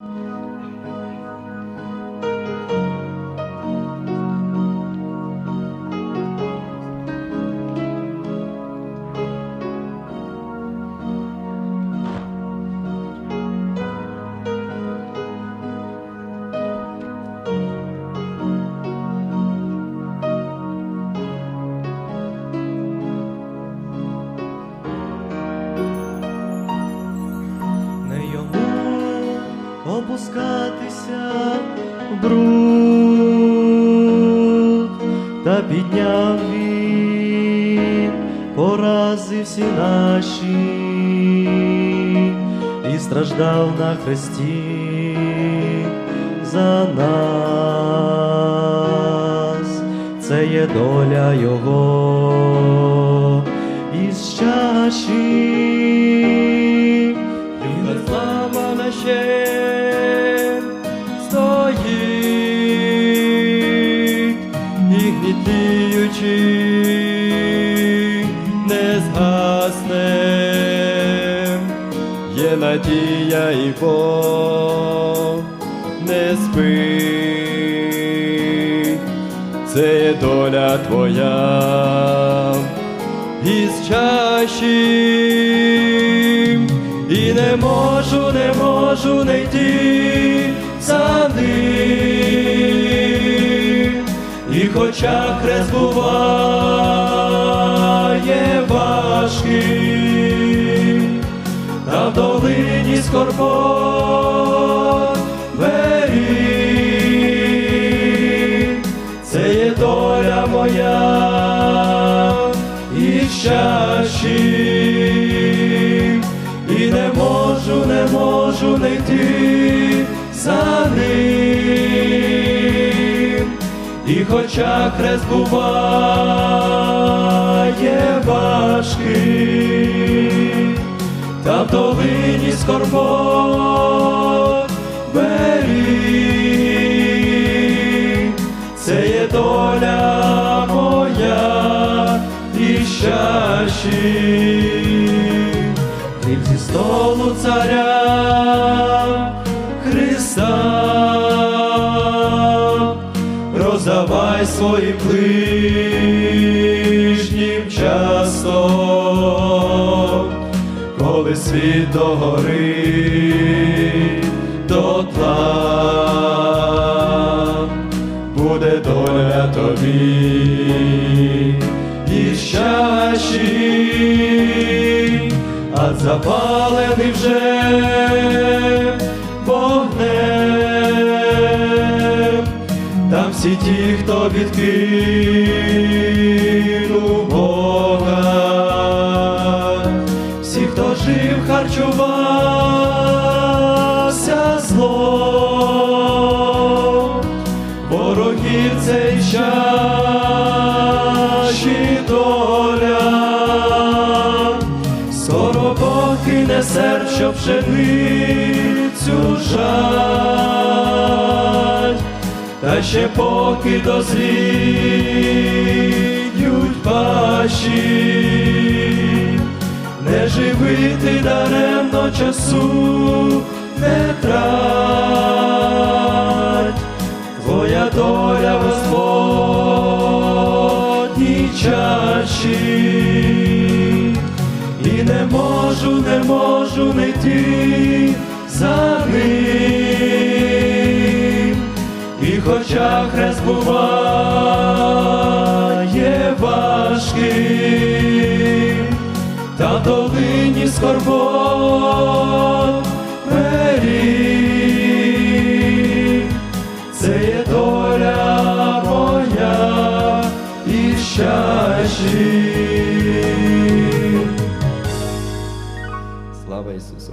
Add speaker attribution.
Speaker 1: не опускатися в бруд, та підняв він порази всі наші. І страждав на хресті за нас, це є доля його. І щащі. І не зламана ще надія і Бог не спить, це доля твоя. Із чащим, і не можу, не можу не йти за ним, і хоча хрест буває важким, та в долині скорбот. Це є доля моя і щащим, і не можу, не можу не йти за ним, і хоча хрест буває та в долині скорбот це є доля моя і щащі. Хліб зі столу царя Христа, роздавай своїм ближнім часто, коли світ догорить до тла, буде доля тобі і щащі, а запалений вже вогнем, там всі ті, хто відкинув харчувався ворогів цей щащі доля, скоро Бог кине що пшеницю жать, та ще поки дозріють пащі, не живити даремно часу не трать, твоя доля Господній чаші, і не можу, не можу не йти за ним, і хоча хрест буває важким, та долині скорбот щащі. Слава Ісусу!